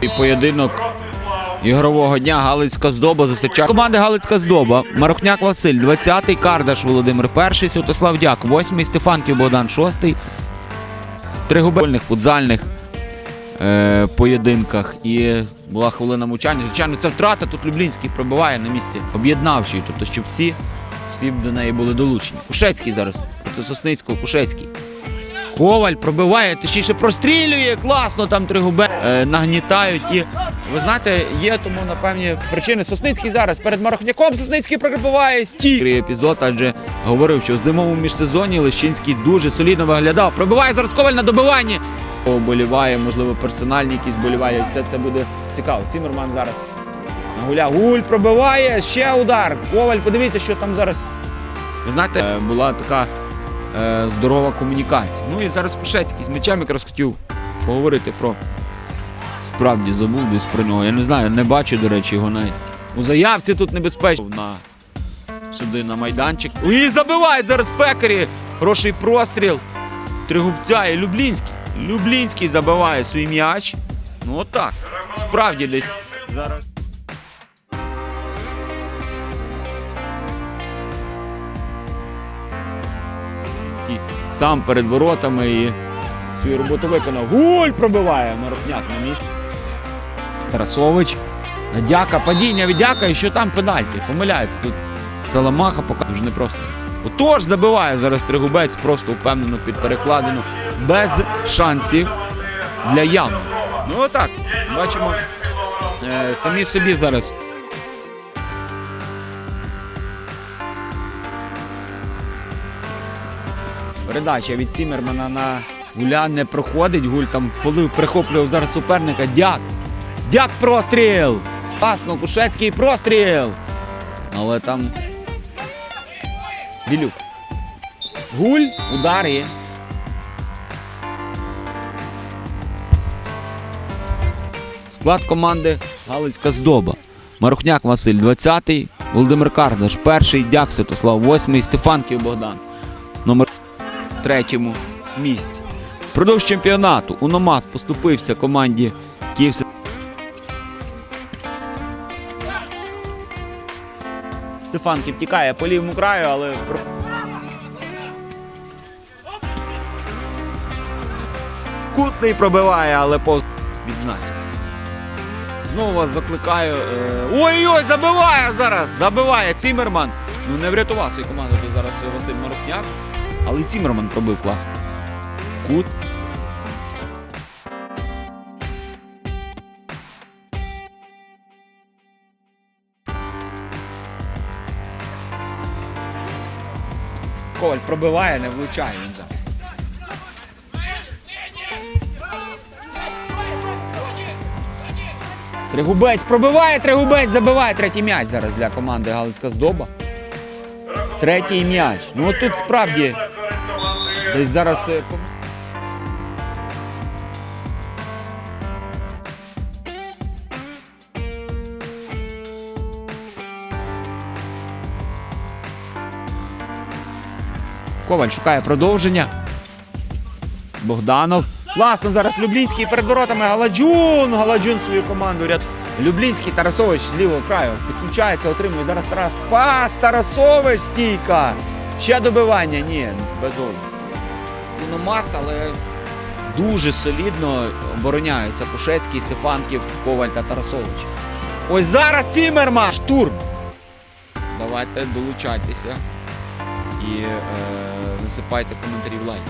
І поєдинок ігрового дня Галицька здоба зустрічає команди Галицька здоба. Марухняк Василь, 20-й, Кардаш Володимир, 1-й, Святослав Дяк, 8-й, Стефанків Богдан, 6-й. Три губельних футзальних е, поєдинках. І була хвилина мовчання. Звичайно, це втрата. Тут Люблінський пробиває на місці об'єднавчий, тобто, щоб всі, всі до неї були долучені. Кушецький зараз проти Сосницького, Кушецький. Коваль пробиває, точніше прострілює, класно там три губе е, нагнітають. І ви знаєте, є тому напевні причини. Сосницький зараз перед Марохняком Сосницький пробиває стій. Епізод, адже говорив, що в зимовому міжсезоні Лещинський дуже солідно виглядав. Пробиває зараз Коваль на добиванні. Боліває, можливо, персональні якісь боліває. Все це буде цікаво. Цімерман зараз нагуляв. Гуль пробиває, ще удар. Коваль, подивіться, що там зараз. Ви знаєте, е, була така е, здорова комунікація. Ну і зараз Кушецький з м'ячем якраз хотів поговорити про. Справді забув десь про нього. Я не знаю, не бачу, до речі, його навіть. У заявці тут небезпечно. На, сюди на майданчик. І забивають зараз пекарі. Хороший простріл. Тригубця і Люблінський. Люблінський забиває свій м'яч. Ну отак. Справді десь зараз. Люблінський сам перед воротами і свою роботу виконав. Гуль пробиває Марохняк на місці. Тарасович. Дяка, падіння від дяка, і що там пенальті. Помиляється тут. Саламаха поки дуже непросто. Отож забиває зараз Тригубець просто впевнено під перекладину. Без шансів для явно. Ну отак. Бачимо. Е, самі собі зараз. Передача від Сімермана на Гуля не проходить. Гуль там фолив, прихоплював зараз суперника. Дяк. Дяк простріл! Пасно, Кушецький простріл! Але там. Білюк. Гуль, удар є. Склад команди Галицька здоба. Марухняк Василь 20-й, Володимир Кардаш, перший, Дяк Святослав, 8-й, Стефанків Богдан. Третьому місці. Продовж чемпіонату Уномас поступився команді Київся. Стефанків тікає по лівому краю, але. Кутний пробиває, але повз відзначиться. Знову вас закликаю. е, Ой-ой, забиває зараз! Забиває Цімерман. Ну не врятував свою команду зараз Василь Марухняк. Але Цімерман пробив класно. Кут. Коваль пробиває, не влучає він зараз. Тригубець пробиває, Тригубець забиває третій м'яч зараз для команди Галицька здоба. Третій м'яч. Ну от тут справді десь зараз. е, Коваль шукає продовження. Богданов. Класно зараз Люблінський перед воротами. Галаджун. Галаджун свою команду ряд. Люблінський Тарасович з лівого краю підключається, отримує зараз Тарас. Пас Тарасович стійка. Ще добивання. Ні, без голу. Ну, мас, але дуже солідно обороняються Кушецький, Стефанків, Коваль та Тарасович. Ось зараз Цімерман. Штурм. Давайте долучайтеся і е, висипайте коментарі в лайки.